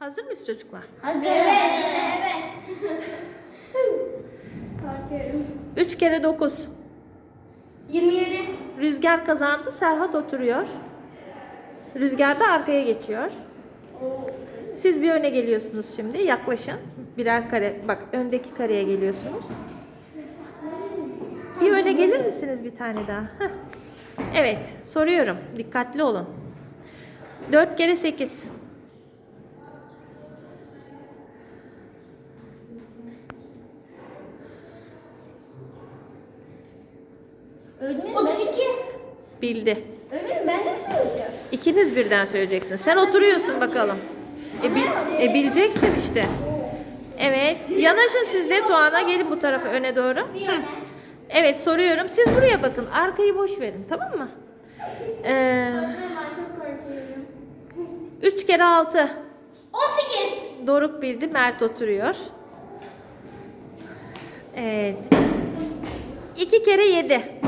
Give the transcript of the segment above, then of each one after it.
Hazır mıyız çocuklar? Hazır. Evet. Evet. Korkuyorum. 3 kere 9. 27. Rüzgar kazandı. Serhat oturuyor. Rüzgar da arkaya geçiyor. Siz bir öne geliyorsunuz şimdi. Yaklaşın. Birer kare. Bak öndeki kareye geliyorsunuz. Bir öne gelir misiniz bir tane daha? Heh. Evet. Soruyorum. Dikkatli olun. 4 kere 8. Öğretmenim 32. Bildi. Öğretmenim ben de mi söyleyeceğim? İkiniz birden söyleyeceksin. Sen oturuyorsun bakalım. E, bil- e, bileceksin işte. Evet. Yanaşın siz de Tuana. Gelin bu tarafa öne doğru. Öne. Evet soruyorum. Siz buraya bakın. Arkayı boş verin. Tamam mı? Ee. 3 kere 6. 18. Doruk bildi. Mert oturuyor. Evet. 2 kere 7.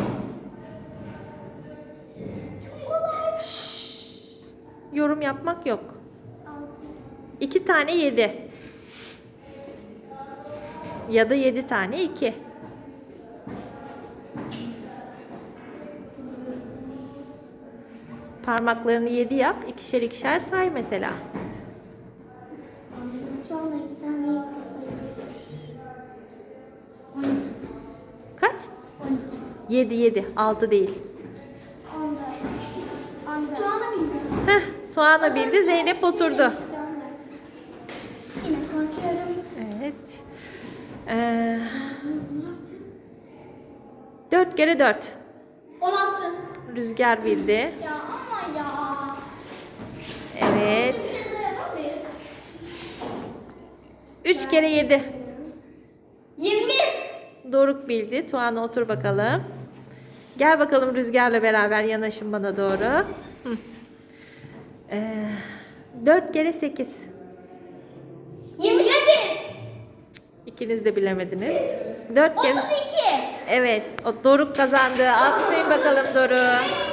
Yorum yapmak yok. 6. 2 tane 7. Ya da 7 tane 2. Parmaklarını 7 yap. ikişer ikişer say mesela. Sonra iki tane sayılır. 12. Kaç? 12. 7 7. 6 değil. Tuana bildi. Zeynep oturdu. Yine korkuyorum. Evet. Ee, 4 kere 4. 16. Rüzgar bildi. Ya ama ya. Evet. İkisini de yapamayız. 3 kere 7. 21. Doruk bildi. Tuana otur bakalım. Gel bakalım Rüzgar'la beraber yanaşın bana doğru. Hı. Ee, 4 kere 8. 27. İkiniz de bilemediniz. 4 kere... 32. Evet. O Doruk kazandı. Alkışlayın bakalım Doruk.